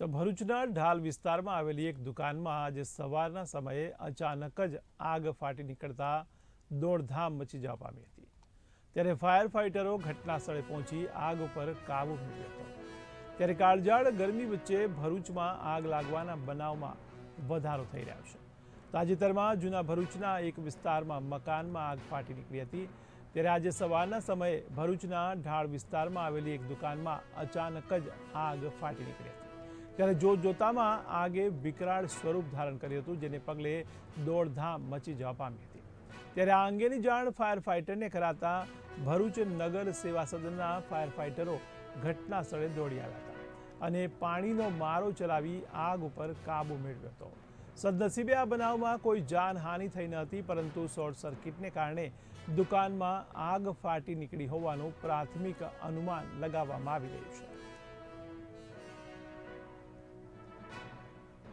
તો ભરૂચના ઢાલ વિસ્તારમાં આવેલી એક દુકાનમાં આજે સવારના સમયે અચાનક જ આગ ફાટી નીકળતા દોડધામ મચી જવા પામી હતી. ત્યારે ફાયર ફાઇટરો ઘટના સ્થળે પહોંચી આગ ઉપર કાબુ મેળવ્યો હતો. ત્યારે કાળજાળ ગરમી વચ્ચે ભરૂચમાં આગ લાગવાના બનાવમાં વધારો થઈ રહ્યો છે. તાજેતરમાં જૂના ભરૂચના એક વિસ્તારમાં મકાનમાં આગ ફાટી નીકળી હતી. ત્યારે આજે સવારના સમયે ભરૂચના ઢાળ વિસ્તારમાં આવેલી એક દુકાનમાં અચાનક જ આગ ફાટી નીકળી હતી. ત્યારે જોતજોતામાં આગે વિકરાળ સ્વરૂપ ધારણ કર્યું હતું, જેને પગલે દોડધામ મચી જવા પામી હતી. ત્યારે આ અંગેની જાણ ફાયર ફાઇટરને કરાતા ભરૂચ નગર સેવા સદનના ફાયર ફાઇટરો ઘટના સ્થળે દોડી આવ્યા હતા અને પાણીનો મારો ચલાવી આગ ઉપર કાબુ મેળવ્યો હતો. સદનસીબે આ બનાવમાં કોઈ જાનહાનિ થઈ ન હતી, પરંતુ શોર્ટ સર્કિટને કારણે દુકાનમાં આગ ફાટી નીકળી હોવાનું પ્રાથમિક અનુમાન લગાવવામાં આવી રહ્યું છે.